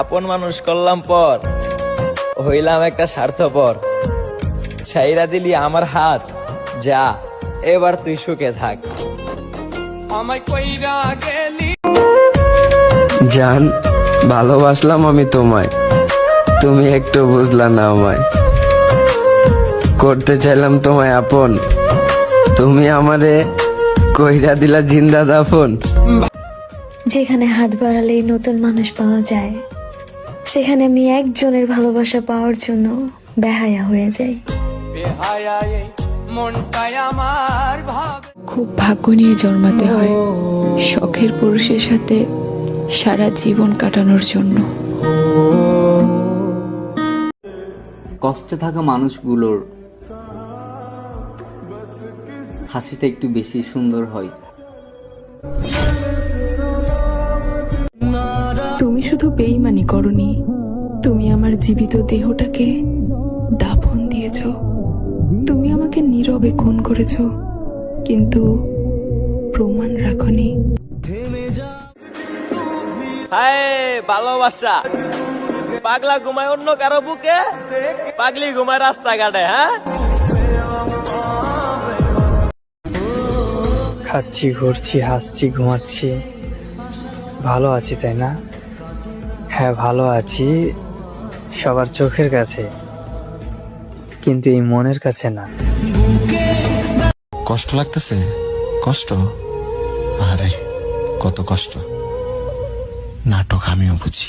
আপন মানুষ করলাম পর হইলাম একটা স্বার্থপর। সাইরা দিলি আমার হাত যা এবার তুই সুখে থাক। জান ভালোবাসলাম আমি তোমায় তুমি একটু বুঝলা না আমায়। করতে চাইলাম তোমায় আপন তুমি আমারে কইরা দিলা জিন্দা দাফন যেখানে হাত বাড়ালেই নতুন মানুষ পাওয়া যায় সেখানে আমি একজনের ভালোবাসা পাওয়ার জন্য বেহায়া হয়ে যাই। খুব ভাগ্য নিয়ে জন্মাতে হয় শখের পুরুষের সাথে সারা জীবন কাটানোর জন্য। কষ্টে থাকা মানুষগুলোর হাসিটা একটু বেশি সুন্দর হয়। তুমি শুধু বেইমানি করনি তুমি আমার জীবিত দেহটাকে দাফন দিয়েছ। তুমি আমাকে নীরবে খুন করেছ কিন্তু প্রমাণ রাখনি। হায় ভালোবাসা। পাগলা ঘুমায় অন্য কারও বুকে? পাগলি ঘুমায় রাস্তাঘাটে হ্যাঁ? খাচ্ছি ঘুরছি হাসছি ঘুমাচ্ছি। ভালো আছি তাই না? হ্যাঁ ভালো আছি। সবার চোখের কাছে। কিন্তু এই মনের কাছে না। কষ্ট লাগতেছে? কষ্ট? আরে কত কষ্ট। নাটক আমিও বুঝি।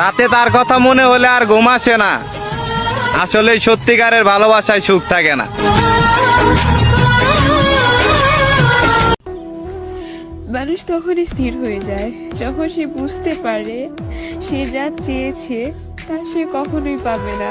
রাতে তার কথা মনে হলে আর ঘুম আসে না। আসলে সত্যিকারের ভালোবাসায় সুখ থাকে না। মানুষ তখনই স্থির হয়ে যায়, যখন সে বুঝতে পারে সে যা চেয়েছে তা সে কখনোই পাবে না।